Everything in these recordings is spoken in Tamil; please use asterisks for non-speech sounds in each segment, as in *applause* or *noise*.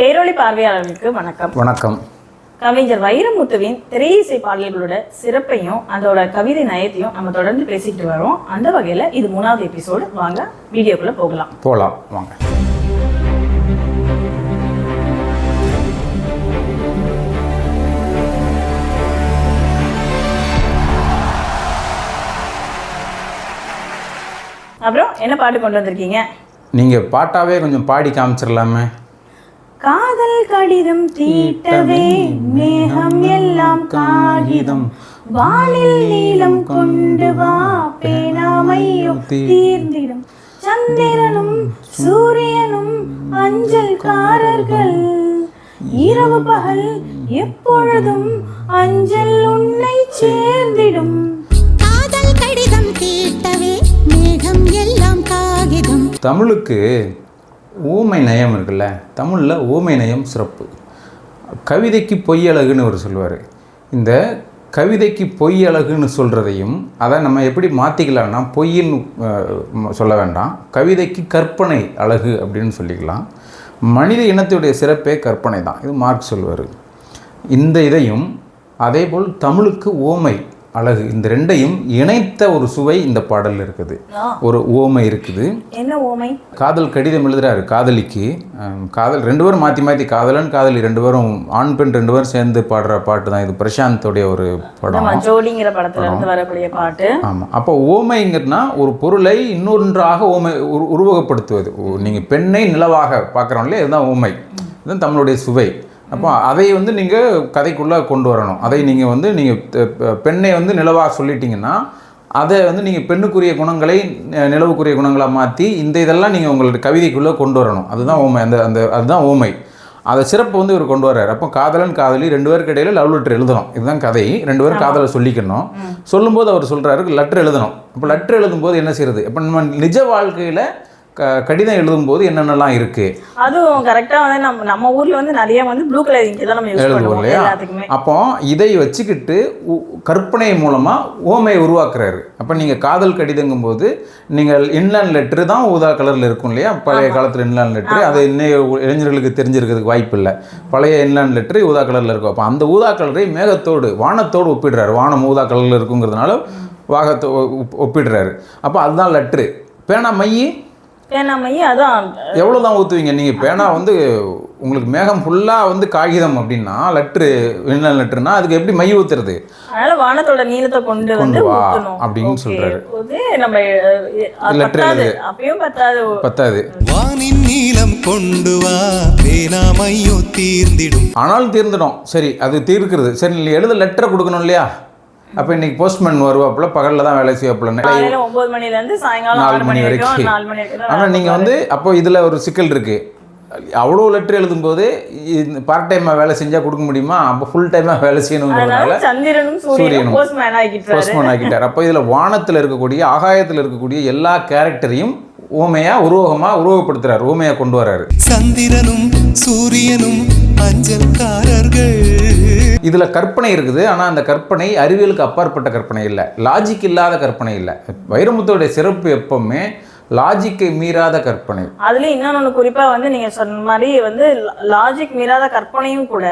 பேரொளி பார்வையாளர்களுக்கு வணக்கம். வணக்கம். கவிஞர் வைரமுத்துவின் திரையிசை பாடல்களோட சிறப்பையும் அதோட கவிதை நயத்தையும் நம்ம தொடர்ந்து பேசிக்கிட்டு வரோம். அந்த வகையில இது மூணாவது எபிசோடு வாங்க வீடியோக்குள்ள போகலாம். போகலாம் வாங்க. அப்புறம் என்ன பாட்டு கொண்டு வந்திருக்கீங்க? நீங்கள் பாட்டாவே கொஞ்சம் பாடி காமிச்சிடலாமே. காதல் கடிதம் தீட்டவே மேகம் எல்லாம் காகிதம். வானில் நீலம் கொண்டு வா பேனாமையும் தீர்ந்திடும். சந்திரனும் சூரியனும் அஞ்சல்காரர்கள் இரவு பகல் எப்பொழுதும் அஞ்சல் உன்னை சேர்ந்திடும். காதல் கடிதம் தீட்டவே மேகம் எல்லாம் காகிதம். தமிழுக்கு ஊமை நயம் இருக்குல்ல? தமிழில் ஊமை நயம் சிறப்பு. கவிதைக்கு பொய் அழகுன்னு அவர் சொல்லுவார். இந்த கவிதைக்கு பொய் அழகுன்னு சொல்கிறதையும் அதை நம்ம எப்படி மாற்றிக்கலாம்னா பொய்ன்னு சொல்ல வேண்டாம். கவிதைக்கு கற்பனை அழகு அப்படின்னு சொல்லிக்கலாம். மனித இனத்துடைய சிறப்பே கற்பனை தான். இது மார்க் சொல்வார் இந்த இதையும் அதேபோல் தமிழுக்கு ஓமை அழகு. இந்த ரெண்டையும் இணைத்த ஒரு சுவை இந்த பாடலில் இருக்குது. ஒரு ஓமை இருக்குது. என்ன ஓமை? காதல் கடிதம் எழுதுறாரு காதலிக்கு. காதல் ரெண்டு பேரும் மாற்றி மாற்றி காதலன் காதலி ரெண்டு பேரும் ஆண் பெண் ரெண்டு பேரும் சேர்ந்து பாடுற பாட்டு தான். இது பிரசாந்தோடைய ஒரு படம். ஜோடிங்கிற படத்துல இருந்து வரக்கூடிய பாட்டு. ஆமாம் அப்போ ஓமைங்கிறதுனா ஒரு பொருளை இன்னொன்றாக ஓமை உரு உருவகப்படுத்துவது. நீங்கள் பெண்ணை நிலவாக பார்க்குறோம் இல்லையா? இதுதான் ஓமை. இதுதான் தமிழுடைய சுவை. அப்போ அதை வந்து நீங்கள் கதைக்குள்ளே கொண்டு வரணும். அதை நீங்கள் வந்து நீங்கள் பெண்ணை வந்து நிலவாக சொல்லிட்டீங்கன்னா அதை வந்து நீங்கள் பெண்ணுக்குரிய குணங்களை நிலவுக்குரிய குணங்களாக மாற்றி இந்த இதெல்லாம் நீங்கள் உங்களுடைய கவிதைக்குள்ளே கொண்டு வரணும். அதுதான் ஓமை அந்த அந்த அதுதான் ஓமை அதை சிறப்பு வந்து இவர் கொண்டு வர்றாரு. அப்போ காதலன் காதலி ரெண்டு பேருக்கு இடையில லவ் லெட்டர் எழுதணும். இதுதான் கதை. ரெண்டு பேரும் காதலை சொல்லிக்கணும். சொல்லும்போது அவர் சொல்றாரு லெட்டர் எழுதணும். அப்போ லெட்டர் எழுதும்போது என்ன செய்யறது? இப்போ நம்ம நிஜ வாழ்க்கையில க கடிதம் எழுதும்போது என்னென்னலாம் இருக்கு? அதுவும் கரெக்டா வந்து நம்ம நம்ம ஊர்ல வந்து நிறைய வந்து ப்ளூ கலர் இங்க் தான் நம்ம யூஸ் பண்ணுவோம் இல்லையா? அப்போ இதை வச்சுக்கிட்டு கற்பனை மூலமா ஓமையை உருவாக்குறாரு. அப்போ நீங்க காதல் கடிதங்கும்போது நீங்கள் இன்லேண்ட் லெட்டர் தான் ஊதா கலர்ல இருக்கும் இல்லையா? பழைய காலத்துல இன்லேண்ட் லெட்டர் அது இன்னைய இளைஞர்களுக்கு தெரிஞ்சிருக்கிறதுக்கு வாய்ப்பு இல்லை. பழைய இன்லேண்ட் லெட்டர் ஊதா கலர்ல இருக்கும். அப்போ அந்த ஊதா கலரை மேகத்தோடு வானத்தோடு ஒப்பிடுறாரு. வானம் ஊதா கலர்ல இருக்குங்கிறதுனால வாகத்தை ஒப்பிடுறாரு. அப்போ அதுதான் லெட்ரு பேனா மையி பேனாமையே அதான் எவ்வளோ தான் ஊற்றுவீங்க நீங்கள் பேனா வந்து உங்களுக்கு மேகம் ஃபுல்லாக வந்து காகிதம் அப்படின்னா லெட்ரு என்ன லெட்டர்னா அதுக்கு எப்படி மை ஊற்றுறது அதனால வானத்தோட நீளத்தை கொண்டு வந்து கொண்டு வா ஊத்தணும். அப்படின்னு. இது நம்ம எழுது. அப்பயும் பத்தாது. பத்தாது. வானின் நீலம் கொண்டு வா பேனாமையோ தீர்ந்திடும். ஆனாலும் தீர்ந்துடும். சரி அது தீர்க்கிறது. சரி நீ எழுத லெட்டரை கொடுக்கணும் இல்லையா? அப்போ இன்னைக்கு போஸ்ட்மேன் வருவாப்புல பகலில் தான் வேலை செய்வாப்புல. காலையில ஒன்பது மணில இருந்து சாயங்காலம் நாலு மணி வரைக்கும் வரைக்கும். நாலு மணி வரைக்கும் தான் ஆனால் நீங்கள் வந்து அப்போ இதில் ஒரு சிக்கல் இருக்குது அவ்வளோ லெட்டர் எழுதும்போது பார்ட் டைமாக வேலை செஞ்சால் கொடுக்க முடியுமா? அப்போ ஃபுல் டைமாக வேலை செய்யணுங்கிறதுனால சந்திரனும் சூரியனும் போஸ்ட்மேன் ஆகிட்டாரு அப்போ இதில் வானத்தில் இருக்கக்கூடிய ஆகாயத்தில் இருக்கக்கூடிய எல்லா கேரக்டரையும் ஊமையாக உருவகமாக உருவகப்படுத்துறாரு. ஊமையாக கொண்டு வராரு சந்திரனும் சூரியனும் அஞ்சல்காரர்கள். இதில் கற்பனை இருக்குது. ஆனால் அந்த கற்பனை அறிவியலுக்கு அப்பாற்பட்ட கற்பனை இல்லை. லாஜிக் இல்லாத கற்பனை இல்லை. வைரமுத்துடைய சிறப்பு எப்பவுமே லாஜிக்கை மீறாத கற்பனை. அதுலயும் இன்னொன்னு குறிப்பா வந்து நீங்க சொன்ன மாதிரி வந்து லாஜிக் மீறாத கற்பனையும் கூட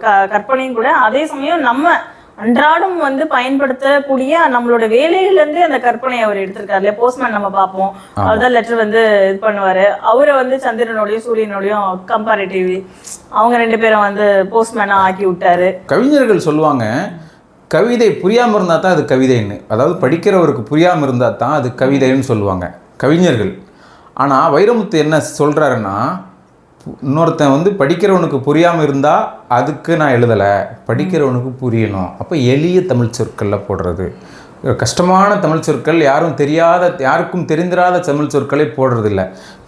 க- கற்பனையும் கூட அதே சமயம் நம்ம அன்றாடம் வந்து பயன்படுத்தக்கூடிய நம்மளோட வேலையில இருந்து அந்த கற்பனையை அவர் எடுத்திருக்காரு. இல்லையா போஸ்ட்மேன் நம்ம பார்ப்போம். அவர் லெட்டர் வந்து இது பண்ணுவாரு. அவரை வந்து சந்திரனோடையும் சூரியனோடையும் கம்பேரிட்டிவ் அவங்க ரெண்டு பேரும் வந்து போஸ்ட்மேனா ஆக்கி விட்டாரு. கவிஞர்கள் சொல்லுவாங்க கவிதை புரியாமல் இருந்தால் தான் அது கவிதைன்னு. அதாவது படிக்கிறவருக்கு புரியாமல் இருந்தால் தான் அது கவிதைன்னு சொல்லுவாங்க கவிஞர்கள். ஆனால் வைரமுத்து என்ன சொல்கிறாருன்னா இன்னொருத்தன் வந்து படிக்கிறவனுக்கு புரியாமல் இருந்தால் அதுக்கு நான் எழுதலை. படிக்கிறவனுக்கு புரியணும். அப்போ எளிய தமிழ் சொற்களில் போடுறது. கஷ்டமான தமிழ் சொற்கள் யாரும் தெரியாத யாருக்கும் தெரிந்திராத தமிழ் சொற்களை போடுறதில்ல.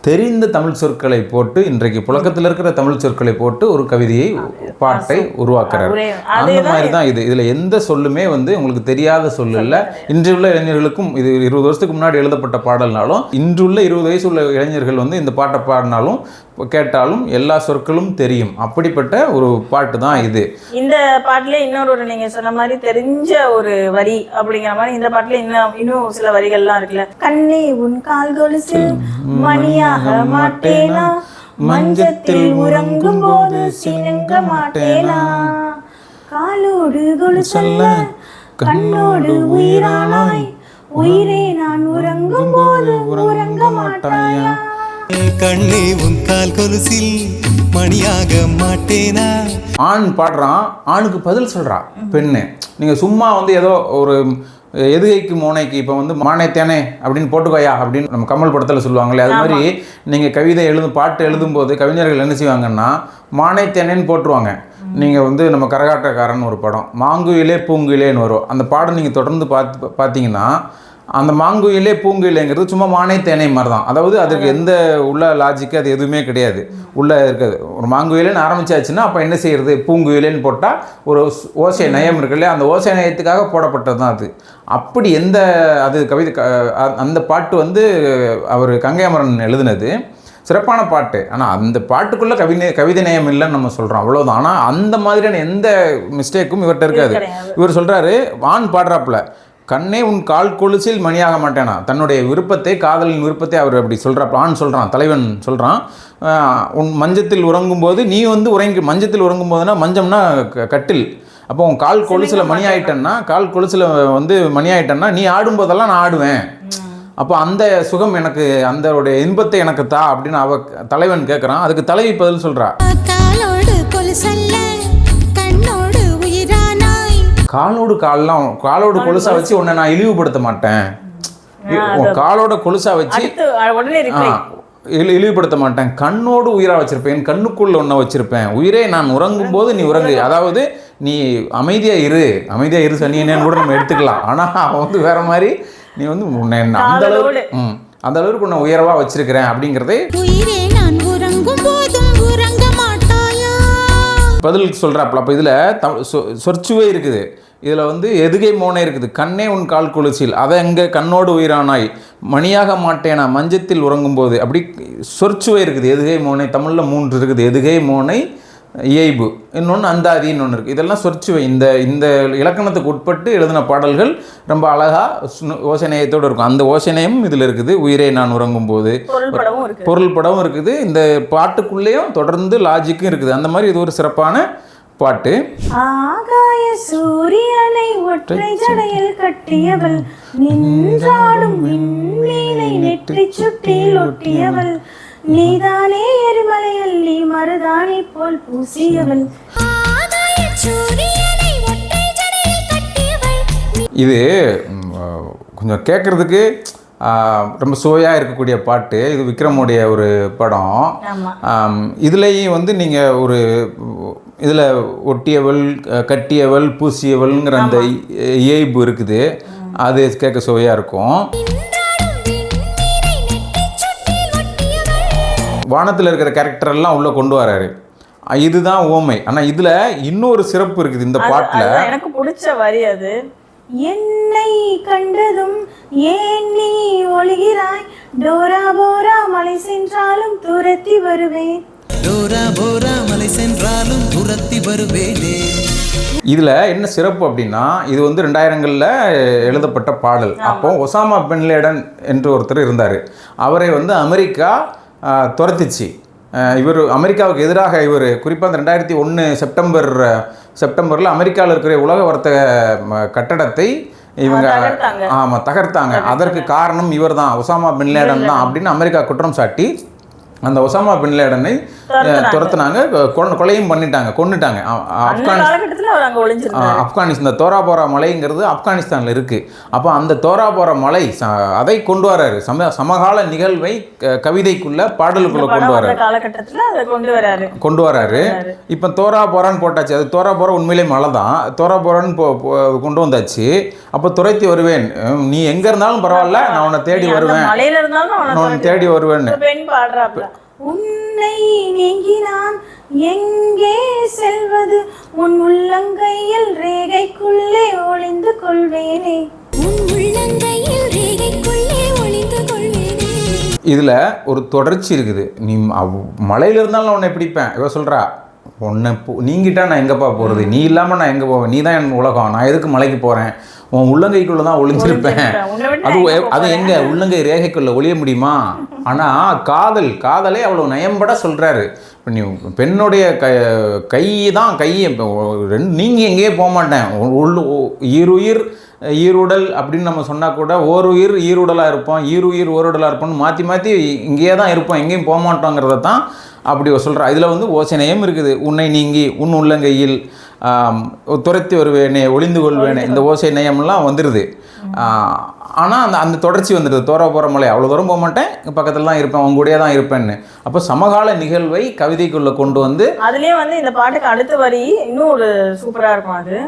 தெரிந்த தமிழ் சொற்களை போட்டு இன்றைக்கு புழக்கத்தில் இருக்கிற தமிழ் சொற்களை போட்டு ஒரு கவிதையை பாட்டை உருவாக்குறாரு. அந்த மாதிரி தான் இது. இதில் எந்த சொல்லுமே வந்து உங்களுக்கு தெரியாத சொல் இல்லை இன்றுள்ள இளைஞர்களுக்கும் இது இருபது வருஷத்துக்கு முன்னாடி எழுதப்பட்ட பாடல்னாலும் இன்றுள்ள இருபது வயசு உள்ள இளைஞர்கள் வந்து இந்த பாட்டை பாடினாலும் கேட்டாலும் எல்லா சொற்களும் தெரியும். அப்படிப்பட்ட ஒரு பாட்டு தான் இது. இந்த பாட்டுல இன்னொரு ஒரு நீங்க சொன்ன மாதிரி தெரிஞ்ச ஒரு வரி அப்படிங்கிற மாதிரி இந்த பாட்டுல இன்னும் இன்னும் சில வரிகள்லாம் இருக்குல்ல. கண்ணே உன் கால் கொலுசில் மணியாக மாட்டேனா? மஞ்சத்தில் உறங்கும் போது சினுங்க மாட்டேனா? காலோடு கொலுசல்ல கண்ணோடு உயிரானாய்? உயிரே நான் உறங்கும் போது உறங்க மாட்டாயா? கண்ணே உன் கால் கொலுசில் மணியாக மாட்டேனா? ஆண் பாடுறான் ஆணுக்கு பதில் சொல்றா பெண்ணு. நீங்க சும்மா வந்து ஏதோ ஒரு எதுகைக்கு மோனைக்கு இப்போ வந்து மானைத்தேனே அப்படின்னு போட்டுக்கோயா அப்படின்னு நம்ம கமல் படத்தில் சொல்லுவாங்களே அது மாதிரி நீங்கள் கவிதை எழுதும் பாட்டு எழுதும்போது கவிஞர்கள் என்ன செய்வாங்கன்னா மானைத்தேனேன்னு போட்டுருவாங்க. நீங்கள் வந்து நம்ம கரகாட்டக்காரன் ஒரு படம் மாங்குயிலே பூங்குயிலேன்னு வரும். அந்த பாடம் நீங்கள் தொடர்ந்து பார்த்து பார்த்தீங்கன்னா அந்த மாங்குயிலே பூங்குயிலேங்கிறது சும்மா மானே தேனை மாதிரி தான் அதாவது அதுக்கு எந்த உள்ள லாஜிக்கு அது எதுவுமே கிடையாது. உள்ளே இருக்காது ஒரு மாங்குயிலேன்னு ஆரம்பிச்சாச்சுன்னா அப்போ என்ன செய்யறது? பூங்குயிலேன்னு போட்டால் ஒரு ஓசை நயம் இருக்கு இல்லையா? அந்த ஓசை நயத்துக்காக போடப்பட்டது தான் அது. அப்படி எந்த அது கவிதை அந்த பாட்டு வந்து அவர் கங்கையமரன் எழுதினது. சிறப்பான பாட்டு. ஆனால் அந்த பாட்டுக்குள்ளே கவிதை கவிதை நயம் இல்லைன்னு நம்ம சொல்கிறோம் அவ்வளோதான் ஆனால் அந்த மாதிரியான எந்த மிஸ்டேக்கும் இவர்கிட்ட இருக்காது. இவர் சொல்கிறாரு ஆண் பாடுறாப்புல கண்ணே உன் கால் கொலுசில் மணியாக மாட்டேனா? தன்னுடைய விருப்பத்தை காதலின் விருப்பத்தை அவர் அப்படி சொல்கிறாப்ப ஆண் சொல்கிறான் தலைவன் சொல்கிறான் உன் மஞ்சத்தில் உறங்கும் போது நீ வந்து உறங்கி மஞ்சத்தில் உறங்கும் போதுனா மஞ்சம்னா க- கட்டில். அப்போ உன் கால் கொலுசில் மணி ஆயிட்டேன்னா கால் கொலுசில் வந்து மணி ஆயிட்டேன்னா நீ ஆடும்போதெல்லாம் நான் ஆடுவேன். அப்போ அந்த சுகம் எனக்கு அந்த இன்பத்தை எனக்கு தா அப்படின்னு அவ தலைவன் கேட்குறான் அதுக்கு தலைவி பதில் சொல்கிறா காலோடு கால்லாம் காலோடு கொலுசா வச்சு உன்னை நான் இழிவுபடுத்த மாட்டேன் உன் காலோட கொலுசா வச்சு இழிவுபடுத்த மாட்டேன் கண்ணோடு உயிரா வச்சிருப்பேன் என் கண்ணுக்குள்ள ஒன்றை வச்சிருப்பேன். உயிரே நான் உறங்கும் போது நீ உறங்கு. அதாவது நீ அமைதியா இரு. அமைதியா இரு சனியனேன்னு கூட நம்ம எடுத்துக்கலாம். ஆனா அவன் வந்து வேற மாதிரி நீ வந்து உன்னை என்ன அந்த அளவுக்கு ம், அந்த அளவுக்கு உன்னை உயர்வா வச்சிருக்கிறேன் அப்படிங்கிறதே பதில் சொல்கிறாப்புல அப்போ இதில் தமிழ் சொ சொற்சுவை இருக்குது. இதில் வந்து எதுகை மோனை இருக்குது. கண்ணே உன் கால் கொலுசில் அதை எங்கே கண்ணோடு உயிரானாய்? மணியாக மாட்டேனா மஞ்சத்தில் உறங்கும்போது. அப்படி சொற்சுவை இருக்குது. எதுகை மோனை தமிழில் மூன்று இருக்குது. எதுகை மோனை இயைபு. இன்னொன்று அந்தாதின்னு ஒன்று இருக்குது இதெல்லாம் சொற்சுவை இந்த இந்த இலக்கணத்துக்கு உட்பட்டு எழுதின பாடல்கள் ரொம்ப அழகாக ஓசனையத்தோடு இருக்கும். அந்த ஓசனையும் இதில் இருக்குது. உயிரை நான் படமும் இருக்கு பொருள் படமும் இருக்குது. இந்த பாட்டுக்குள்ளேயும் தொடர்ந்து லாஜிக்கும் இருக்குது. அந்த மாதிரி இது ஒரு சிறப்பான பாட்டு. ஆகாய சூரியனை ஒற்றை ஜடையில் கட்டியவள். நின்றாடும் நெற்றி சுட்டில் ஒட்டியவள். நீதானே எரிமலை அள்ளி மருதாணி போல் பூசியவள் இது கொஞ்சம் கேட்குறதுக்கு ரொம்ப சுவையாக இருக்கக்கூடிய பாட்டு. இது விக்ரமுடைய ஒரு படம். இதுலேயும் வந்து நீங்கள் ஒரு இதில் ஒட்டியவள் கட்டியவள் பூசியவள்ங்கிற அந்த இயைபு இருக்குது. அது கேட்க சுவையாக இருக்கும். வானத்தில் இருக்கிற கேரக்டர் எல்லாம் உள்ளே கொண்டு வராரு. இதுதான் ஓமை ஆனால் இதில் இன்னொரு சிறப்பு இருக்குது இந்த பாட்டில். எனக்கு பிடிச்ச வரி அது. என்னை கண்டதும் ஏன் நீ ஒளிகிறாய் டோரா போரா மலை சென்றாலும் துரத்தி வருவேன். டோரா போரா மலை சென்றாலும் துரத்தி வருவேனே. இதில் என்ன சிறப்பு அப்படின்னா இது வந்து ரெண்டாயிரங்களில் எழுதப்பட்ட பாடல். அப்போ ஒசாமா பின் லேடன் என்று ஒருத்தர் இருந்தார். அவரை வந்து அமெரிக்கா துரத்திச்சு. இவர் அமெரிக்காவுக்கு எதிராக இவர் குறிப்பாக அந்த ரெண்டாயிரத்தி ஒன்று செப்டம்பர் செப்டம்பரில் அமெரிக்காவில் இருக்கிற உலக வர்த்தக கட்டடத்தை இவங்க. ஆமாம் தகர்த்தாங்க. அதற்கு காரணம் இவர் தான் ஒசாமா பின் லேடன் தான் அப்படின்னு அமெரிக்கா குற்றம் சாட்டி அந்த ஒசாமா பின் லேடனை துரத்துனாங்க. கொலையும் பண்ணிட்டாங்க அந்த ஆப்கானிஸ்தான் ஆப்கானிஸ்தான் இந்த தோரா போரா மலைங்கிறது ஆப்கானிஸ்தானில் இருக்குது அப்போ அந்த தோரா போரா மலை அதை கொண்டு வராரு. சம சமகால நிகழ்வை கவிதைக்குள்ள பாடலுக்குள்ள கொண்டு வராரு. கொண்டு வராரு. இப்போ தோரா போரான்னு போட்டாச்சு. அது தோரா போரா உண்மையிலே மலை தான். தோரா போரான்னு போ போ- கொண்டு வந்தாச்சு. அப்போ துரைத்தி வருவேன். நீ எங்கே இருந்தாலும் பரவாயில்ல நான் உன்னை தேடி வருவேன். நான் உன்னை தேடி வருவேன்னு. உன்னை நீங்கினான். எங்கே செல்வது? உன் உள்ளங்கையில் ரேகைக்குள்ளே ஒளிந்து கொள்வேனே. உன் உள்ளங்கையில் ரேகைக்குள்ளே ஒளிந்து கொள்வேனே. இதில் ஒரு தொடர்ச்சி இருக்குது. நீ அவ்- மலையில இருந்தாலும் நான் உன்னை பிடிப்பேன். இவ சொல்கிறா உன்னை போ நீங்கிட்டா நான் எங்கப்பா போகிறது நீ இல்லாமல் நான் எங்கே போவேன்? நீ தான் என் உலகம். நான் எதுக்கு மலைக்கு போகிறேன் உன் உள்ளங்கைக்குள்ளே தான் ஒளிஞ்சிருப்பேன். அது அது எங்க உள்ளங்கை ரேகைக்குள்ள ஒளிய முடியுமா? ஆனா காதல் காதலே அவ்வளவு நயம்பட சொல்றாரு. இப்போ நீ பெண்ணுடைய க கை தான் கை ரெண்டு நீங்க எங்கேயே போக மாட்டேன். உள்ளு ஈருயிர் ஈருடல் அப்படின்னு நம்ம சொன்னா கூட ஓருயிர் ஈருடலா இருப்போம் ஈருயிர் ஓருடலா இருப்போம்னு மாத்தி மாத்தி இங்கேயே தான் இருப்போம். எங்கேயும் போக மாட்டோங்கிறத தான் அப்படி சொல்றா இதுல வந்து ஓசனையும் இருக்குது. உன்னை நீங்கி உன் உள்ளங்கையில் துரத்தி வருவேனே ஒளிந்து கொள்வேனே இந்த ஓசை நயம்லாம் வந்துடுது ஆனால் அந்த அந்த தொடர்ச்சி வந்துடுது தோற போகிற மலை அவ்வளோ தூரம் போக மாட்டேன். பக்கத்தில் தான் இருப்பேன் உங்க கூடயே தான் இருப்பேன்னு. அப்போ சமகால நிகழ்வை கவிதைக்குள்ளே கொண்டு வந்து அதுலயே வந்து இந்த பாட்டுக்கு அடுத்த வரி இன்னும் ஒரு சூப்பரா இருக்கும் அது.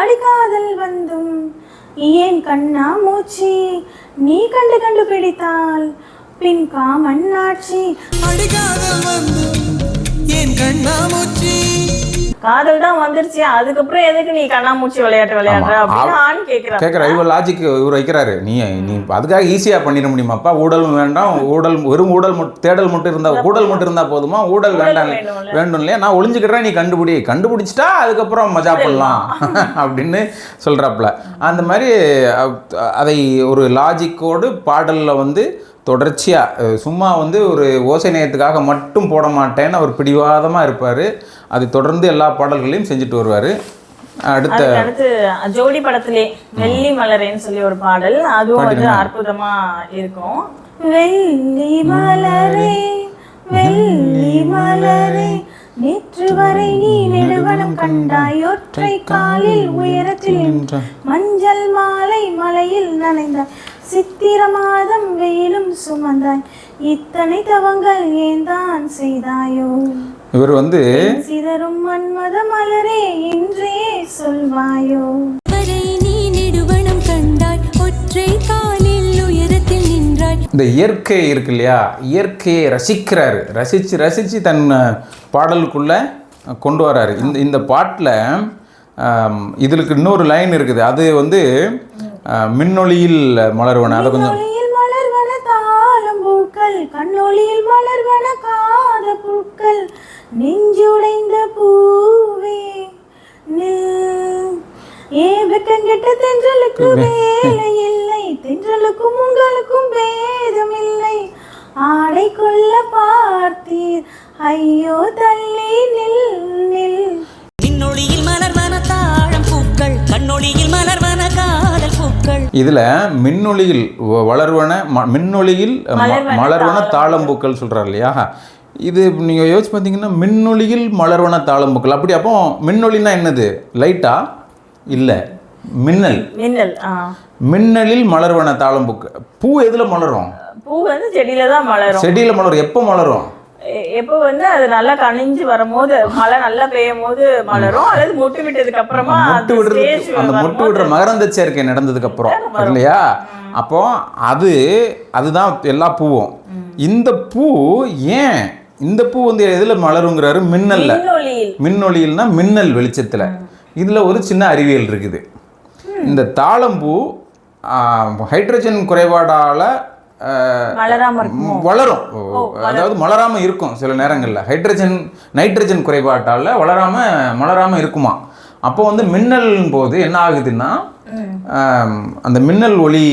அடிக்காதல் வந்தும் ஏன் கண்ணா மூச்சி நீ கண்டு கண்டு பிடித்தால் பின் காமன் ஆட்சி. அடிக்காதல் வந்து என் கண்ணாமூச்சி? காதல் தான் வந்துருச்சு. அதுக்கப்புறம் எதுக்கு நீ கண்ணாமூச்சி விளையாட்டு விளையாடுற. அப்படின்னு ஆண் கேக்குறான் கேட்குற இவர் லாஜிக் இவர் வைக்கிறாரு. நீ நீ அதுக்காக ஈஸியாக பண்ணிட முடியுமாப்பா? ஊடலும் வேண்டாம். ஊடல் வெறும் ஊடல் தேடல் மட்டும் இருந்தால் ஊடல் மட்டும் இருந்தால் போதுமா? ஊடல் வேண்டாம். வேண்டும் இல்லையா? நான் ஒளிஞ்சுக்கிறேன் நீ கண்டுபிடி. கண்டுபிடிச்சிட்டா அதுக்கப்புறம் மஜா பண்ணலாம். *laughs* அப்படின்னு சொல்கிறாப்புல அந்த மாதிரி அதை ஒரு லாஜிக்கோடு பாடலில் வந்து தொடர்ச்சியாக சும்மா வந்து ஒரு ஓசை நேயத்துக்காக மட்டும் போட மாட்டேன்னு அவர் பிடிவாதமாக இருப்பார். அதை தொடர்ந்து எல்லா பாடல்களையும் செஞ்சுட்டு வருவார். அடுத்த அடுத்து ஜோடி படத்திலே வெள்ளி மலரேன்னு சொல்லி ஒரு பாடல். அதுவும் வந்து அற்புதமா இருக்கும். வெள்ளி மலரே வெள்ளி மலரே நேற்று வரை நீ நெடுவனம் கண்டாய். ஒற்றை காலில் உயரத்தில் மஞ்சள் மாலை மலையில் நனைந்தாய். சித்திர மாதம் வெயிலும் சுமந்தாய். இத்தனை தவங்கள் ஏந்தான் செய்தாயோ? இவர் வந்து சிதறும் மன்மத மலரே இன்றே சொல்வாயோ? வரை நீ நெடுவனம் கண்டாய். ஒற்றை காலில் உயரத்தில் நின்றாய். இந்த இயற்கை இருக்கு இல்லையா? இயற்கையை ரசிக்கிறாரு. ரசித்து ரசித்து தன் பாடலுக்குள்ள கொண்டு வராரு. இந்த இந்த பாட்டில் இதுக்கு இன்னொரு லைன் இருக்குது. அது வந்து மின்னொளியில் மலர்வன அதை கொஞ்சம் கண்ணொளியில் மலர்வன காத பூக்கள் நெஞ்சுடைந்த பூவே நில். ஏ வெக்கங்கெட்ட தென்றலுக்கு வேலை இல்லை தென்றலுக்கும் உங்களுக்கும் பேதம் இல்லை. ஆடை கொள்ள பார்த்தீர் ஐயோ தள்ளி நில் நில். இதில் மின்னொளியில் வ- வளர்வன ம- மின்னொளியில் ம- மலர்வன தாளம்பூக்கள் சொல்கிறார் இல்லையா? இது நீங்கள் யோசிச்சு பார்த்தீங்கன்னா மின்னொளியில் மலர்வன தாளம்பூக்கள். அப்படி அப்போ மின்னொளினா என்னது? லைட்டா? இல்லை. மின்னல். மின்னல் மின்னலில் மலர்வன தாளம்பூக்கு பூ எதில் மலரும்? பூ வந்து செடியில தான் மலரும். செடியில் மலரும். எப்போ மலரும்? எப்போ வந்து அது நல்லா கனிஞ்சு வரும்போது மழை நல்லா பெய்யும் போது மலரும் அல்லது மொட்டு விட்டதுக்கு அப்புறமா மொட்டு stage அந்த மொட்டு விடுற மகரந்த சேர்க்கை நடந்ததுக்கு அப்புறம் இல்லையா? அப்போ அது அதுதான் எல்லா பூவும். இந்த பூ ஏன் இந்த பூ வந்து எதில் மலருங்கிறாரு? மின்னல்ல. மின்னொளியில். மின்னொளியில்னா மின்னல் வெளிச்சத்தில். இதில் ஒரு சின்ன அறிவியல் இருக்குது. இந்த தாளம்பூ ஹைட்ரஜன் குறைபாடால் வளரும். அதாவது மலராம இருக்கும் சில நேரங்களில். ஹைட்ரஜன் நைட்ரஜன் குறைபாட்டால் வளராம மலராம இருக்குமா? அப்போ வந்து மின்னல் போது என்ன ஆகுதுன்னா அந்த மின்னல் ஒளி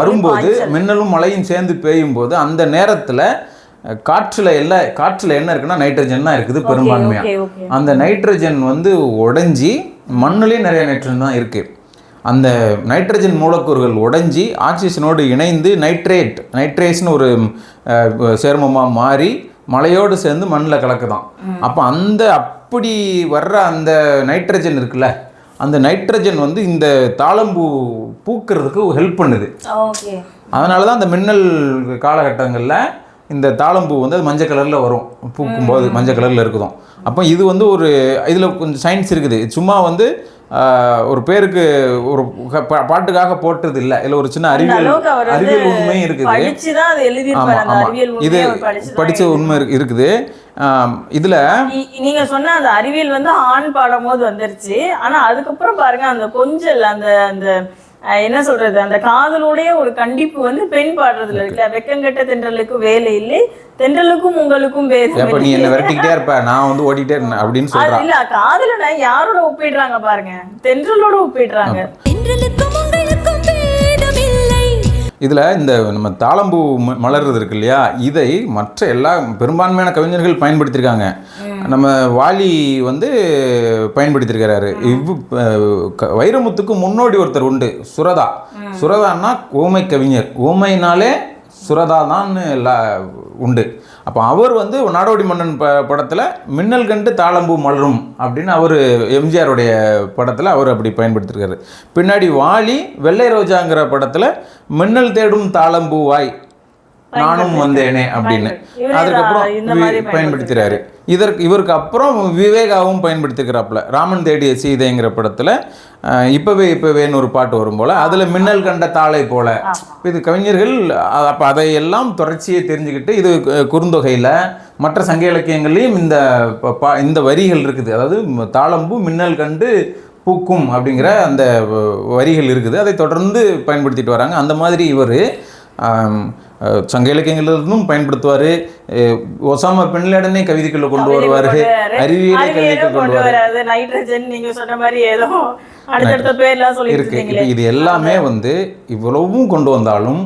வரும்போது. மின்னலும் மழையும் சேர்ந்து பெய்யும் போது அந்த நேரத்தில் காற்றுல எல்லா காற்றுல என்ன இருக்குன்னா நைட்ரஜன் தான் இருக்குது பெரும்பான்மையா. Okay okay. அந்த நைட்ரஜன் வந்து உடைஞ்சி மண்ணுலேயும் நிறைய நைட்ரஜன் தான் இருக்குது அந்த நைட்ரஜன் மூலக்கூறுகள் உடைஞ்சி ஆக்சிஜனோடு இணைந்து நைட்ரேட் நைட்ரேட்ஸ்னு ஒரு சேர்மமாக மாறி மழையோடு சேர்ந்து மண்ணில் கலக்குதான். அப்போ அந்த அப்படி வர்ற அந்த நைட்ரஜன் இருக்குல்ல அந்த நைட்ரஜன் வந்து இந்த தாளம்பூ பூக்கிறதுக்கு ஹெல்ப் பண்ணுது. அதனால தான் அந்த மின்னல் காலகட்டங்களில் இந்த தாளம்பூ வந்து அது மஞ்சள் கலரில் வரும். பூக்கும்போது மஞ்சள் கலரில் இருக்குதும். அப்போ இது வந்து ஒரு இதில் கொஞ்சம் சயின்ஸ் இருக்குது. சும்மா வந்து ஒரு பேருக்கு ஒரு பாட்டுக்காக போட்டது இல்லை இதில் ஒரு சின்ன அறிவியல் அறிவியல் உண்மையும் இருக்குது. இது படித்த உண்மை இருக்கு- இருக்குது. இதுல நீங்க சொன்ன அந்த அறிவியல் வந்து ஆண் பாடும் போது வந்துருச்சு. ஆனா அதுக்கப்புறம் பாருங்க அந்த கொஞ்சல் அந்த அந்த என்ன சொல்றது? அந்த காதலோடைய ஒரு கண்டிப்பு வந்து பெண் பாடுறதுல இருக்குல்ல வெக்கங்கெட்ட தென்றலுக்கு வேலை இல்லை. தென்றலுக்கும் உங்களுக்கும் வேலை நீ என்ன விரட்டிக்கிட்டே இருப்ப. நான் வந்து ஓடிட்டே இருந்தேன் அப்படின்னு அது சொல்றா இல்ல காதலனை யாரோட ஒப்பிடுறாங்க பாருங்க? தென்றலோட ஒப்பிடுறாங்க. தென்றலுக்கும் இதில் இந்த நம்ம தாளம்பூ மலர்றது இருக்கு இல்லையா? இதை மற்ற எல்லா பெரும்பான்மையான கவிஞர்கள் பயன்படுத்தியிருக்காங்க. நம்ம வாலி வந்து பயன்படுத்தியிருக்கிறாரு இவ் வைரமுத்துக்கு முன்னோடி ஒருத்தர் உண்டு சுரதா. சுரதான்னா ஓமை கவிஞர். ஓமைனாலே சுரதா தான் உண்டு. அப்போ அவர் வந்து நாடோடி மன்னன் ப படத்தில் மின்னல் கண்டு தாளம்பூ மலரும் அப்படின்னு அவர் எம்ஜிஆருடைய படத்தில் அவர் அப்படி பயன்படுத்தியிருக்காரு பின்னாடி வாலி வெள்ளை ரோஜாங்கிற படத்தில் மின்னல் தேடும் தாளம்பூவாய் நானும் வந்தேனே அப்படின்னு. அதுக்கப்புறம் பயன்படுத்துகிறாரு இதற்கு இவருக்கு அப்புறம் விவேகாவும் பயன்படுத்திக்கிறாப்புல. ராமன் தேடிய சீதைங்கிற படத்தில் இப்போவே இப்போவேன்னு ஒரு பாட்டு வரும் போல். அதில் மின்னல் கண்ட தாளை போல. இது கவிஞர்கள் அப்போ அதையெல்லாம் தொடர்ச்சியை தெரிஞ்சுக்கிட்டு இது குறுந்தொகையில் மற்ற சங்க இலக்கியங்கள்லையும் இந்த ப- இந்த வரிகள் இருக்குது. அதாவது தாளம்பூ மின்னல் கண்டு பூக்கும் அப்படிங்கிற அந்த வரிகள் இருக்குது. அதை தொடர்ந்து பயன்படுத்திட்டு வராங்க. அந்த மாதிரி இவர் சங்க இலக்கியங்களிலிருந்தும் பயன்படுத்துவார். ஒசாமா பின்லேடனே கவிதைக்குள்ள கொண்டு வருவார். அறிவியலை கவிதைக்குள்ள கொண்டு வருவார். நைட்ரஜன் நீங்க சொன்ன மாதிரி ஏதோ அடுத்தடுத்த பேர்லாம் சொல்லிட்டு இருக்கு. இப்போ இது எல்லாமே வந்து இவ்வளவும் கொண்டு வந்தாலும்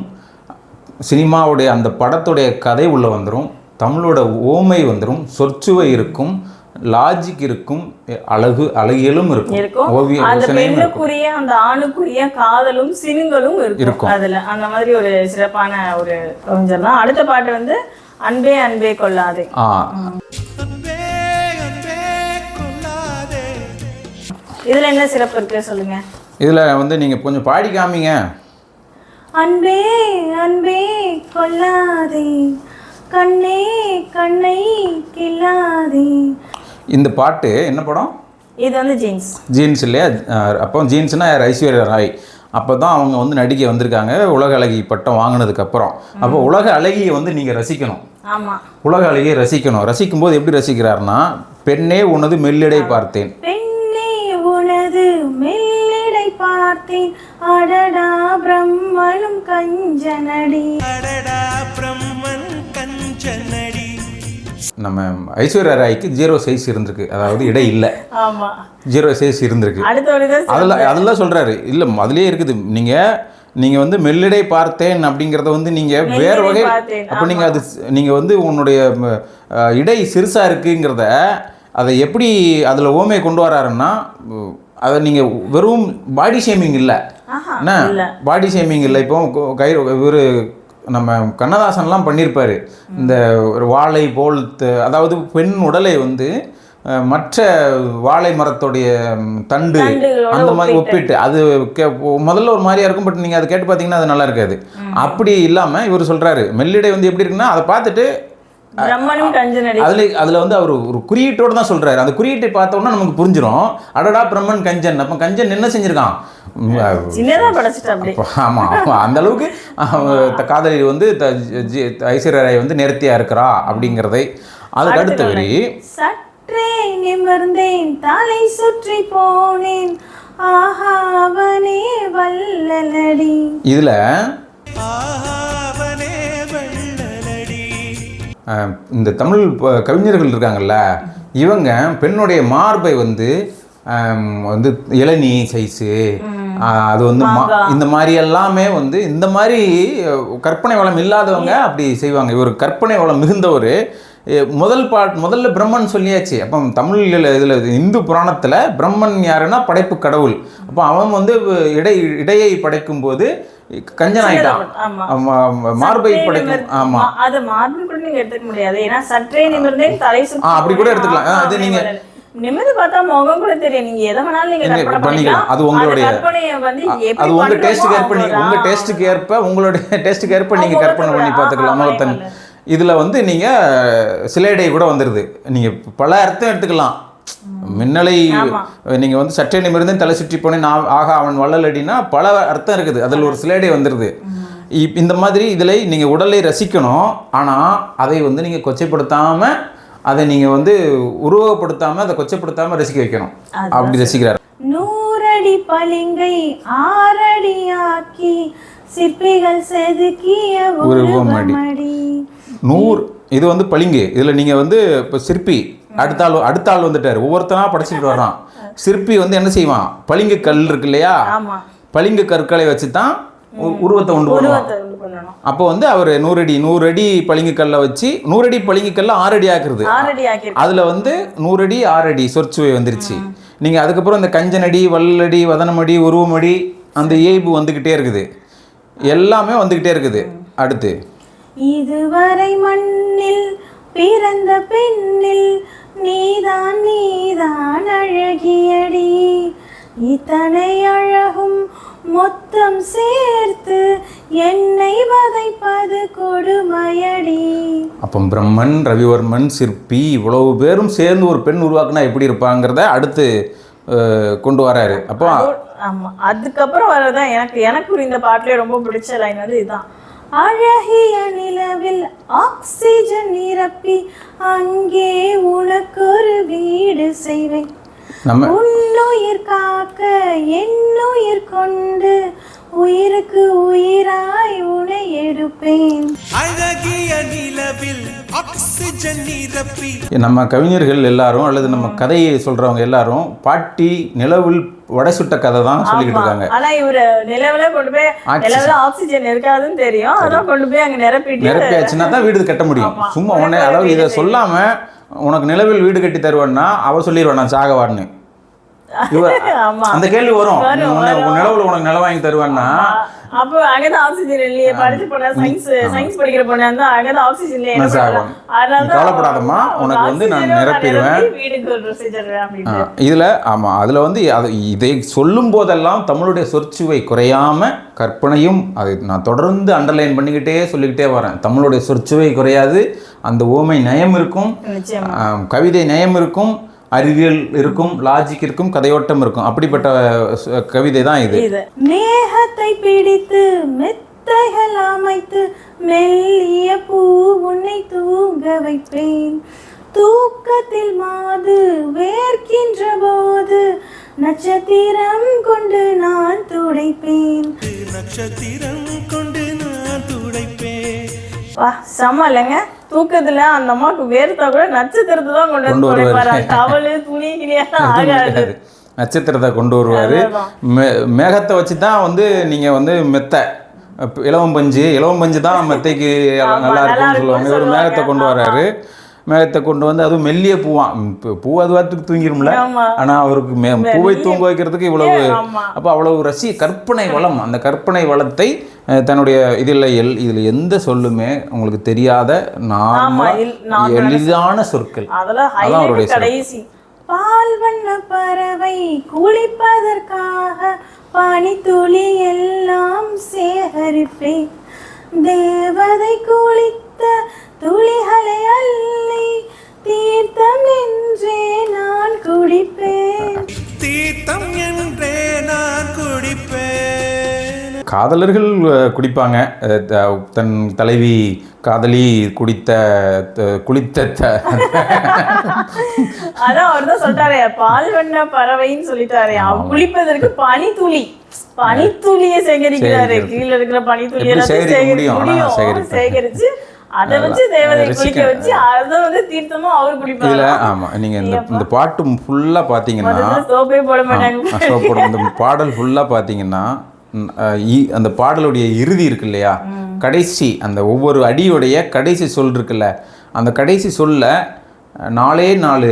சினிமாவுடைய அந்த படத்துடைய கதை உள்ள வந்துடும் தமிழோட ஓமை வந்துடும் சொற்சுவை இருக்கும். லாஜிக் இருக்கும் அழகு அழகியலும் இருக்கும். ஓவிய பெண்ணுக்குரிய அந்த ஆணுக்குரிய காதலும் சினுங்களும் இருக்கும். அதுல. அந்த மாதிரி ஒரு சிறப்பான ஒரு கவிஞர் தான். அடுத்த பாட்டு வந்து அன்பே அன்பே கொள்ளாதே. இதுல என்ன சிறப்பு இருக்கு சொல்லுங்க. இதில் வந்து நீங்கள் கொஞ்சம் பாடி காமிங்க. அன்பே அன்பே கொள்ளாதே. கண்ணே கண்ணை கில்லாதே இந்த பாட்டு என்ன படம்? இது வந்து ஜீன்ஸ். ஜீன்ஸ் இல்லையா? அப்போ ஜீன்ஸ்னா ஐஸ்வர்யா ராய். அப்போ தான் அவங்க வந்து நடிக்க வந்திருக்காங்க. உலக அழகி பட்டம் வாங்கினதுக்கப்புறம். அப்போ உலக அழகியை வந்து நீங்கள் ரசிக்கணும். ஆமா. உலக அழகியை ரசிக்கணும். ரசிக்கும் போது எப்படி ரசிக்கிறாருன்னா பெண்ணே உனது மெல்லிடை பார்த்தேன். பெண்ணே உனது மெல்லிடை பார்த்தேன். அடடா பிரம்மனும் கஞ்சனடி. அடடா பிரம்மன் கஞ்சனடி. நம்ம ஐஸ்வர்யா ராய்க்கு ஜீரோ சைஸ் இருந்திருக்கு. அதாவது இடை இல்லை. ஜீரோ சைஸ் இருந்திருக்கு. அடுத்த ஒரு இது அதில் அதெல்லாம் சொல்கிறாரு இல்லை அதுலேயே இருக்குது. நீங்கள் நீங்கள் வந்து மெல்லிடை பார்த்தேன் அப்படிங்கிறத வந்து நீங்கள் வேறு வகை அப்போ நீங்கள் அது நீங்கள் வந்து உன்னுடைய இடை சிறுசாக இருக்குங்கிறத அதை எப்படி அதில் ஓமையை கொண்டு வராருன்னா அதை நீங்கள் வெறும் பாடி ஷேமிங் இல்லை. என்ன. பாடி ஷேமிங் இல்லை. இப்போ கு- கை இவர் நம்ம கண்ணதாசன்லாம் பண்ணியிருப்பாரு இந்த ஒரு வாழை போல் அதாவது பெண் உடலை வந்து மற்ற வாழை மரத்துடைய தண்டு அந்த மாதிரி ஒப்பிட்டு. ஒப்பிட்டு அது கே- முதல்ல ஒரு மாதிரியா இருக்கும் பட் நீங்கள் அதை கேட்டு பார்த்தீங்கன்னா அது நல்லா இருக்காது. அப்படி இல்லாமல் இவர் சொல்கிறாரு மெல்லிடை வந்து எப்படி இருக்குன்னா அதை பார்த்துட்டு பிரம்மனும் கஞ்சனடி அதுல அதுல வந்து அவர் ஒரு குறியீட்டோட தான் சொல்றாரு. அந்த குறியீட்டை பார்த்த உடனே நமக்கு புரிஞ்சிடும் அடடா பிரம்மன் கஞ்சன். அப்ப கஞ்சன் என்ன செஞ்சிருக்கான்? ஆமா ஆமா, அந்த அளவுக்கு காதலி வந்து ஐஸ்வர்யா ராய் வந்து நேர்த்தியா இருக்கிறா அப்படிங்கிறதை அதுக்கு அடுத்த வரி. சற்றே நிமிர்ந்தேன் தலை சுற்றி போனேன். ஆஹா அவனே வல்லலடி இதுல இந்த தமிழ் கவிஞர்கள் இருக்காங்கல்ல இவங்க பெண்ணுடைய மார்பை வந்து வந்து இளநீ சைஸு அது வந்து மா- இந்த மாதிரி எல்லாமே வந்து இந்த மாதிரி கற்பனை வளம் இல்லாதவங்க அப்படி செய்வாங்க. இவர் கற்பனை வளம் மிகுந்தவர். முதல் பாட் முதல்ல பிரம்மன் சொல்லியாச்சு. அப்போ தமிழ் இதில் இந்து புராணத்தில் பிரம்மன் யாருன்னா படைப்பு கடவுள். அப்போ அவன் வந்து இடை இடையை படைக்கும் போது கஞ்சன் ஆயிட்டான் மார்பை படைக்கும் ஆமா அது மார்பிள் கூட நீங்க எடுத்துக்க முடியாது ஏன்னா சற்றே தலை ஆ, அப்படி கூட. எடுத்துக்கலாம். அது நீங்க-. நிமிர்ந்து பார்த்தா முகம் கூட தெரியும் நீங்க எதை வேணாலும் நீங்க கற்பனை பண்ணிக்கலாம். அது உங்களுடைய- அது உங்க டேஸ்ட்டுக்கு *laughs* ஏற்ப நீங்க உங்க. டேஸ்ட்டுக்கு ஏற்ப உங்களுடைய டேஸ்ட்டுக்கு ஏற்ப நீங்க கற்பனை பண்ணி. பார்த்துக்கலாம் ஆமா. இதுல வந்து நீங்க சிலேடை கூட வந்துருது நீங்க பல அர்த்தம் எடுத்துக்கலாம் மின்னலை நீங்க வந்து சற்றே நிமிர்ந்து தலை சுற்றி போனேன் நான் ஆகா அவன் வள்ளலடினா பல அர்த்தம் இருக்குது. அதில் ஒரு சிலேடை வந்துருது. இப்- இந்த மாதிரி இதில் நீங்கள் உடலை ரசிக்கணும். ஆனால் அதை வந்து நீங்கள் கொச்சைப்படுத்தாமல் அதை நீங்கள் வந்து உருவகப்படுத்தாமல் அதை கொச்சப்படுத்தாமல் ரசிக்க வைக்கணும். அப்படி ரசிக்கிறார். நூறடி பளிங்கை ஆறடியாக்கி சிற்பிகள் செதுக்கிய. உருவமடி. நூறு இது வந்து பளிங்கு. இதில் நீங்கள் வந்து இப்போ சிற்பி அடுத்த ஆள் அடுத்த ஆள் வந்துட்டார். ஒவ்வொருத்தனா படைச்சிட்டு வர்றான். சிற்பி வந்து என்ன செய்வான்? பளிங்கு கல் இருக்கு இல்லையா? ஆமா. பளிங்கு கற்களை வச்சு தான் உ- உருவத்தை உண்டு பண்ணுவான். அப்போ வந்து அவர் நூறடி நூறடி பளிங்கு கல்லை வச்சு நூறடி பளிங்கு கல்லை ஆறடி ஆக்குறது. அதில் வந்து நூறடி ஆறடி சொற்சுவை வந்துருச்சு. நீங்கள் அதுக்கப்புறம் இந்த கஞ்சனடி வல்லடி வதனமடி உருவமடி அந்த இயல்பு வந்துக்கிட்டே இருக்குது. எல்லாமே வந்துக்கிட்டே இருக்குது. அடுத்து. இதுவரை மண்ணில் பிறந்த பெண்ணில் நீதான் நீதான் அழகியடி. இத்தனை அழகும் மொத்தம் சேர்த்து என்னை வதைப்பது கொடுமையடி. அப்போ பிரம்மன் ரவிவர்மன் சிற்பி இவ்வளவு பேரும் சேர்ந்து ஒரு பெண் உருவாக்குனா எப்படி இருப்பாங்கிறத அடுத்து கொண்டு வராரு. அப்போ ஆமா அதுக்கப்புறம் வரதான் எனக்கு எனக்கு இந்த பாட்டுல ரொம்ப பிடிச்ச லைன் வந்து இதுதான் அழகிய நிலவில் ஆக்சிஜன் நிரப்பி அங்கே உனக்கு ஒரு வீடு செய்வேன். உன்னுயிர் காக்க என்னுயிர் கொண்டு உயிருக்கு உயிராய் உனை எடுப்பேன். அழகிய நிலவில் ஆக்சிஜன் நிரப்பி. நம்ம கவிஞர்கள் எல்லாரும் அல்லது நம்ம கதையை சொல்றவங்க எல்லாரும் பாட்டி நிலவில் வடை சுட்ட கதை தான் சொல்லிக்கிட்டு இருக்காங்க. ஆனா இவரு நிலவுல கொண்டு போய் ஆக்சிஜன். நிலவுல ஆக்சிஜன் இருக்காதுன்னு தெரியும். அதான் கொண்டு போய் அங்க நிரப்பிட்டு நிரப்பியாச்சுன்னா தான் வீடு கட்ட முடியும். சும்மா உடனே அதாவது இதை சொல்லாம உனக்கு நிலவில் வீடு கட்டி தருவேன்னா அவ சொல்லிடுவான் நான் சாகவான்னு. அந்த கேள்வி வரும். நிலவுல உனக்கு நிலம் வாங்கி தருவேன்னா? அப்போ அங்கதான் ஆக்சிஜன் இல்லையே படிச்சு போனா சயின்ஸ் சயின்ஸ் படிக்கிற பொண்ணு இருந்தா அங்கதான் ஆக்சிஜன் இல்லையே? அதனால கவலைப்படாதம்மா, உனக்கு வந்து நான் நிரப்பிடுவேன். இதில் ஆமாம் அதில் வந்து அது இதை சொல்லும் போதெல்லாம் தமிழுடைய சொற்சுவை குறையாம கற்பனையும் அது நான் தொடர்ந்து அண்டர்லைன் பண்ணிக்கிட்டே சொல்லிக்கிட்டே வரேன். தமிழுடைய சொற்சுவை குறையாது. அந்த ஓமை நயம் இருக்கும். கவிதை நயம் இருக்கும். அறிவியல் இருக்கும் லாஜிக் இருக்கும் கதையோட்டம் இருக்கும். அப்படிப்பட்ட ச- கவிதை தான் இது. இது. மேகத்தை பிடித்து மெத்தைகள் அமைத்து மெல்லிய பூ உன்னை தூங்க வைப்பேன். தூக்கத்தில் மாது வேர்க்கின்ற போது நட்சத்திரம் கொண்டு நான் துடைப்பேன். நட்சத்திரம் கொண்டு நான் துடைப்பேன் வா செம்ம இல்லைங்க. தூக்கத்துல அந்த அம்மாவுக்கு வேர்த்தா கூட நட்சத்திரத்தை தான் கொண்டு வந்து துணி கிளியெல்லாம் ஆகாது. கிடையாது. நட்சத்திரத்தை கொண்டு வருவார். மே மேகத்தை வச்சு தான் வந்து நீங்கள் வந்து மெத்தை இலவம் பஞ்சு இலவம் பஞ்சு தான் மெத்தைக்கு நல்லா இருக்கும்னு சொல்லுவாங்க. இவர் மேகத்தை. கொண்டு வராரு. மேகத்தை கொண்டு வந்து அதுவும் மெல்லிய பூவான் பூ- அது வாரத்துக்கு தூங்கிரும்ல. ஆமா. ஆனால் அவருக்கு மே பூவை தூங்க வைக்கிறதுக்கு இவ்வளவு. அப்போ அவ்வளவு ரசி கற்பனை வளம். அந்த கற்பனை வளத்தை தன்னுடைய இதில் எல் இதில் எந்த சொல்லுமே உங்களுக்கு தெரியாத நார்மலா எளிதான சொற்கள். அதெல்லாம் அதான் அவருடைய கடைசி. பால் வண்ண பறவை குளிப்பதற்காக பனித்துளி எல்லாம் சேகரிப்பேன் தேவதை குளித்த துளிகளை அள்ளி தீர்த்தம் என்றே நான் குடிப்பேன் தீர்த்தம் என்றே நான் குடிப்பேன் காதலர்கள் குடிப்பாங்க தன் தலைவி காதலி குடித்த குளித்த அதான் அவர் தான் சொல்லிட்டாரே பால் வண்ண பறவைன்னு சொல்லிட்டாரே அவ குளிப்பதற்கு பனித்துளி பனித்துளியை சேகரிக்கிறாரு. கீழ இருக்கிற பனித்துளி எப்படி எல்லாத்தையும் சேகரிக்க சேகரி- முடியும்? ஆனா முடியும். சேகரிப்பேன். சேகரிச்சு அதை வச்சு தேவதை குளிக்க வச்சு அதை வந்து தீர்த்தமும் அவர் குடிப்பாரு? ஆமா. நீங்க இந்த இந்த பாட்டு ஃபுல்லா பாத்தீங்கன்னா சோப்பே போட மாட்டாங்க. so போடுற இந்த பாடல் ஃபுல்லா பாத்தீங்கன்னா அந்த பாடலுடைய இறுதி இருக்கு இல்லையா? கடைசி அந்த ஒவ்வொரு அடியுடைய கடைசி சொல் இருக்குல்ல அந்த கடைசி சொல்ல நாலே நாலு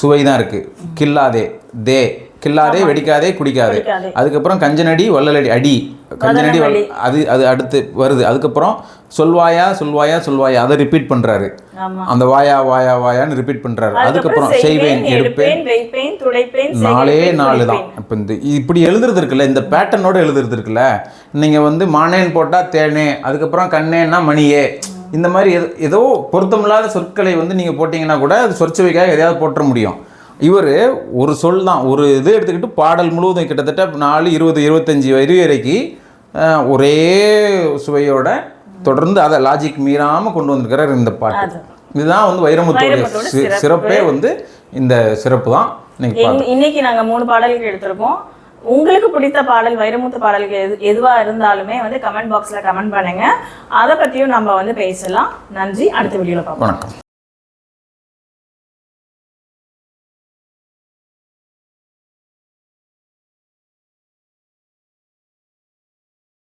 சுவை தான் இருக்கு. கில்லாதே தே கில்லாதே வெடிக்காதே குடிக்காதே. அதுக்கப்புறம் கஞ்சனடி வள்ளலடி அடி. கஞ்சனடி அது அது அடுத்து வருது. அதுக்கப்புறம் சொல்வாயா சொல்வாயா சொல்வாயா அதை ரிப்பீட் பண்றாரு. அந்த வாயா வாயா வாயான்னு ரிப்பீட் பண்றாரு. அதுக்கப்புறம் செய்வேன் எடுப்பேன் நாலே நாலு தான். இப்போ இந்த இப்படி எழுதுறது இருக்குல்ல இந்த பேட்டர்னோட எழுதுறது இருக்குல்ல நீங்கள் வந்து மானேன் போட்டால் தேனே அதுக்கப்புறம் கண்ணேன்னா மணியே. இந்த மாதிரி ஏதோ பொருத்தமில்லாத சொற்களை வந்து நீங்கள் போட்டிங்கன்னா கூட அது சொற்சுவைக்காக எதையாவது போட்டுற முடியும். இவர் ஒரு சொல் தான். ஒரு இது எடுத்துக்கிட்டு பாடல் முழுவதும் கிட்டத்தட்ட நாலு இருபது இருபத்தஞ்சி வரி வரைக்கும் ஒரே சுவையோட தொடர்ந்து அதை லாஜிக் மீறாமல் கொண்டு வந்திருக்கிறார் இந்த பாட்டு. இதுதான் வந்து வைரமுத்துடைய சிறப்பு. வந்து இந்த சிறப்பு தான். இன்னைக்கு எங்க- இன்னைக்கு நாங்க மூணு பாடல்கள் எடுத்திருக்கோம். உங்களுக்கு பிடித்த பாடல் வைரமுத்து பாடல்கள் எது எதுவா இருந்தாலுமே வந்து கமெண்ட் பாக்ஸ்ல கமெண்ட் பண்ணுங்க. அதை பத்தியும் நம்ம வந்து பேசலாம். நன்றி. அடுத்த வீடியோல பார்ப்போம். வணக்கம்.